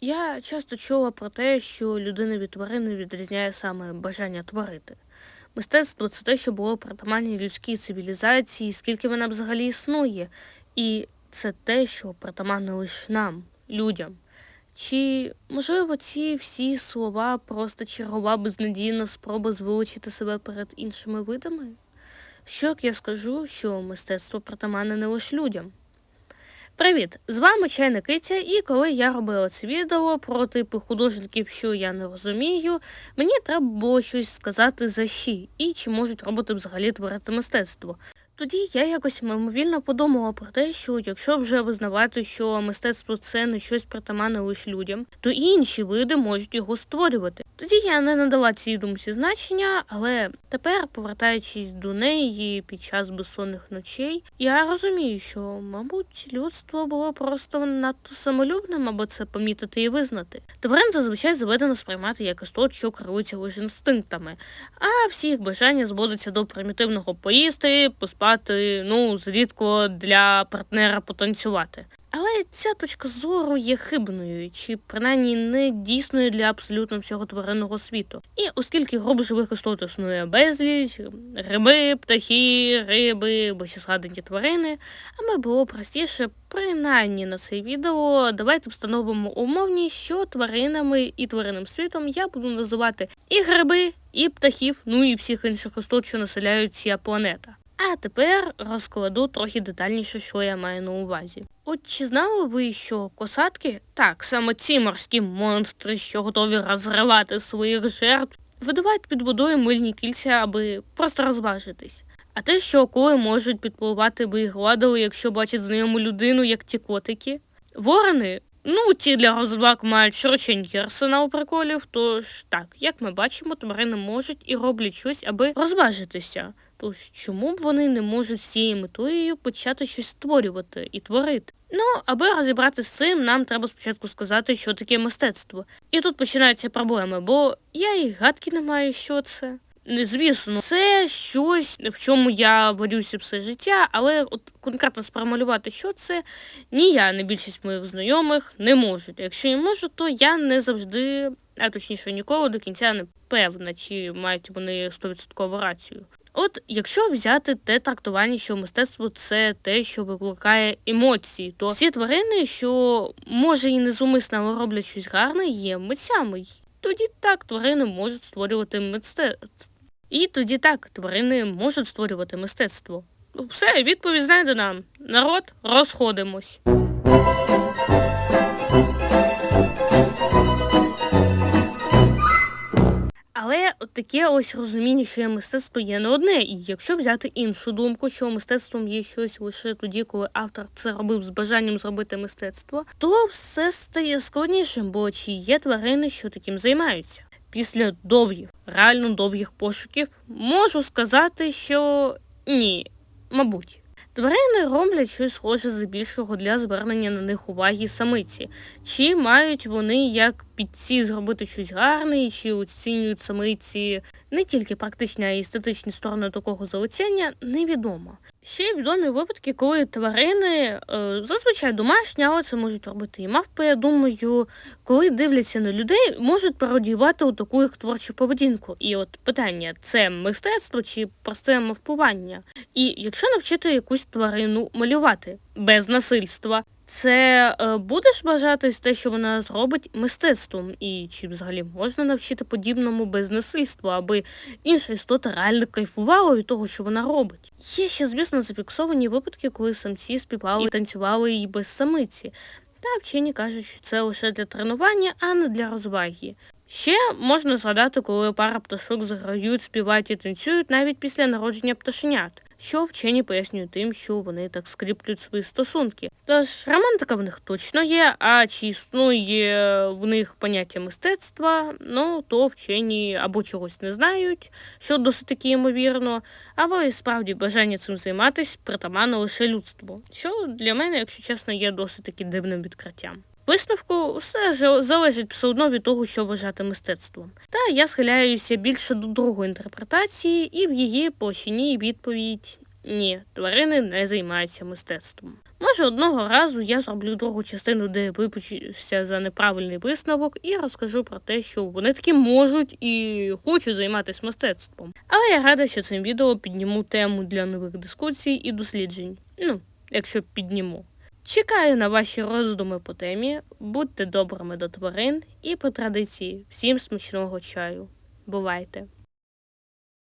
Я часто чула про те, що людина від тварини відрізняє саме бажання творити. Мистецтво це те, що було притаманне людській цивілізації, скільки вона взагалі існує, і це те, що притаманне лише нам, людям. Чи, можливо, ці всі слова просто чергова безнадійна спроба звеличити себе перед іншими видами? Що як я скажу, що мистецтво притаманне не лише людям? Привіт! З вами Чайна Китя, і коли я робила це відео про типи художників, що я не розумію, мені треба було щось сказати за щі і чи можуть роботи взагалі творити мистецтво. Тоді я якось мимовільно подумала про те, що якщо вже визнавати, що мистецтво це не щось притаманне лише людям, то і інші види можуть його створювати. Тоді я не надала цій думці значення, але тепер, повертаючись до неї під час безсонних ночей, я розумію, що, мабуть, людство було просто надто самолюбним, аби це помітити і визнати. Тварин зазвичай заведено сприймати як істот, що керуються лише інстинктами, а всі їх бажання зводяться до примітивного поїсти, поспати, ну зрідко для партнера потанцювати. Але ця точка зору є хибною, чи принаймні не дійсною для абсолютно всього тваринного світу. І оскільки груп живих істот існує безліч, гриби, птахи, риби, згадані тварини, аби було простіше, принаймні на це відео, давайте встановимо умовність, що тваринами і тваринним світом я буду називати і гриби, і птахів, ну і всіх інших істот, що населяють ця планета. А тепер розкладу трохи детальніше, що я маю на увазі. От чи знали ви, що косатки, так, саме ці морські монстри, що готові розривати своїх жертв, видувають під водою мильні кільця, аби просто розважитись. А те, що акули можуть підпливати би і гладили, якщо бачать знайому людину, як ті котики. Ворони, ну ті для розваг мають широченький арсенал приколів, тож так, як ми бачимо, тварини можуть і роблять щось, аби розважитися. Тож чому б вони не можуть з цією метою почати щось створювати і творити? Ну, аби розібрати з цим, нам треба спочатку сказати, що таке мистецтво. І тут починаються проблеми, бо я і гадки не маю, що це. Звісно, це щось, в чому я варюся все життя, але от конкретно сформулювати, що це, ні я, не більшість моїх знайомих не можуть. Якщо і можу, то я не завжди, а точніше ніколи до кінця не певна, чи мають вони 100% рацію. От якщо взяти те трактування, що мистецтво це те, що викликає емоції, то всі тварини, що може і незумисно роблять щось гарне, є митцями. Тоді так тварини можуть створювати мистецтво. І тоді так тварини можуть створювати мистецтво. Все, відповідь знайдена. Народ, розходимось. Таке ось розуміння, що є мистецтво є не одне. І якщо взяти іншу думку, що мистецтвом є щось лише тоді, коли автор це робив з бажанням зробити мистецтво, то все стає складнішим, бо чи є тварини, що таким займаються. Після довгих, реально довгих пошуків, можу сказати, що ні, мабуть. Тварини роблять щось схоже здебільшого для звернення на них уваги самиці. Чи мають вони як підці зробити щось гарне, чи оцінюють самиці не тільки практичні, а й естетичні сторони такого залицяння, невідомо. Ще відомі випадки, коли тварини е, зазвичай домашні, але це можуть робити і мавпи, я думаю, коли дивляться на людей, можуть пародіювати таку їх творчу поведінку. І от питання це мистецтво чи просте мавпування? І якщо навчити якусь тварину малювати без насильства, це е, будеш вважатись те, що вона зробить мистецтвом, і чи взагалі можна навчити подібному без насильства, аби інша істота реально кайфувала від того, що вона робить? Є ще, звісно, зафіксовані випадки, коли самці співали і танцювали і без самиці. Та вчені кажуть, що це лише для тренування, а не для розваги. Ще можна згадати, коли пара пташок заграють, співають і танцюють навіть після народження пташенят що вчені пояснюють тим, що вони так скріплюють свої стосунки. Тож романтика в них точно є, а чи існує в них поняття мистецтва, ну то вчені або чогось не знають, що досить таки ймовірно, або і справді бажання цим займатися притаманне лише людству, що для мене, якщо чесно, є досить таки дивним відкриттям. Висновку все залежить все одно від того, що вважати мистецтвом. Та я схиляюся більше до другої інтерпретації, і в її площині відповідь ні, тварини не займаються мистецтвом. Може, одного разу я зроблю другу частину, де випущуся за неправильний висновок, і розкажу про те, що вони таки можуть і хочуть займатися мистецтвом. Але я рада, що цим відео підніму тему для нових дискусій і досліджень. Ну, якщо підніму. Чекаю на ваші роздуми по темі. Будьте добрими до тварин і по традиції всім смачного чаю. Бувайте!